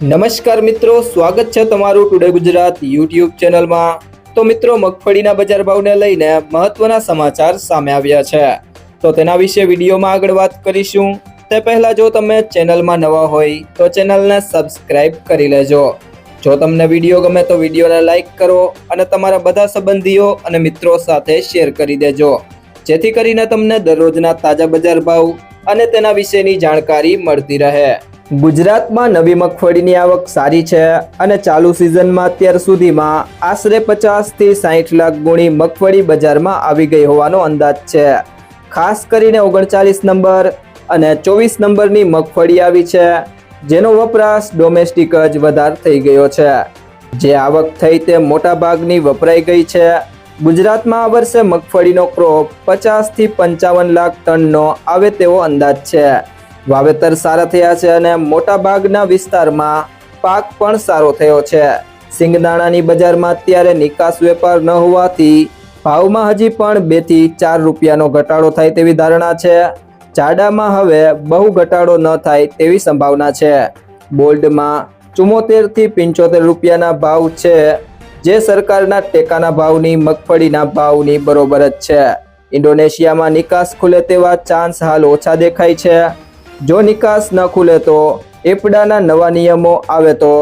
નમસ્કાર મિત્રો, સ્વાગત છે તમારું ટુડે ગુજરાત યુટ્યુબ ચેનલમાં. તો મિત્રો, મગફળીના બજાર ભાવને લઈને મહત્વના સમાચાર સામે આવ્યા છે. તો તેના વિશે વિડીયોમાં આગળ વાત કરીશું. તે પહેલા જો તમે ચેનલમાં નવા હોય, તો ચેનલને સબસ્ક્રાઇબ કરી લેજો. જો તમને વીડિયો ગમે તો વિડીયોને લાઈક કરો અને તમારા બધા સંબંધીઓ અને મિત્રો સાથે શેર કરી દેજો. જેથી કરીને તમને દરરોજના તાજા બજાર ભાવ અને તેના વિશેની જાણકારી મળતી રહે. ગુજરાતમાં નવી મગફળીની આવક સારી છે અને ચાલુ સિઝનમાં અત્યાર સુધીમાં આશરે પચાસથી સાઠ લાખ ગુણી મગફળી બજારમાં આવી ગઈ હોવાનો અંદાજ છે. ખાસ કરીને ઓગણચાલીસ નંબર અને ચોવીસ નંબરની મગફળી આવી છે, જેનો વપરાશ ડોમેસ્ટિક જ વધારે થઈ ગયો છે. જે આવક થઈ તે મોટાભાગની વપરાઈ ગઈ છે. ગુજરાતમાં આ વર્ષે મગફળીનો ક્રોપ પચાસથી પંચાવન લાખ ટનનો આવે તેવો અંદાજ છે. વાવેતર સારા થયા છે અને મોટા ભાગના વિસ્તારમાં પાક પણ સારો થયો છે. સિંગદાણાની બજારમાં અત્યારે નિકાસ વેપાર ન હોવાથી ભાવમાં હજી પણ બેથી ચાર રૂપિયાનો ઘટાડો થાય તેવી ધારણા છે. જાડામાં હવે બહુ ઘટાડો ન થાય તેવી સંભાવના છે. બોલ્ડમાં ચુમ્મોતેરથી પંચોતેર રૂપિયાના ભાવ છે, જે સરકારના ટેકાના ભાવની, મગફળીના ભાવની બરોબર જ છે. ઇન્ડોનેશિયામાં નિકાસ ખુલે તેવા ચાન્સ હાલ ઓછા દેખાય છે. જો નિકાસ ન ખુલે તો એપડાના નવા નિયમો આવે તો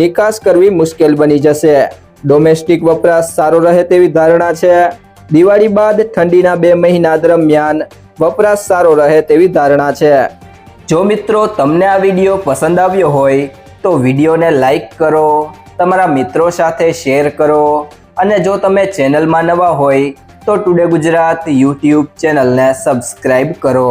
નિકાસ કરવી મુશ્કેલ બની જશે. ડોમેસ્ટિક વપરાશ સારો રહે તેવી ધારણા છે. દિવાળી બાદ ઠંડીના બે મહિના દરમિયાન વપરાશ સારો રહે તેવી ધારણા છે. જો મિત્રો તમને આ વીડિયો પસંદ આવ્યો હોય તો વિડીયોને લાઈક કરો, તમારા મિત્રો સાથે શેર કરો અને જો તમે ચેનલમાં નવા હોય તો ટુડે ગુજરાત યુટ્યુબ ચેનલને સબસ્ક્રાઈબ કરો.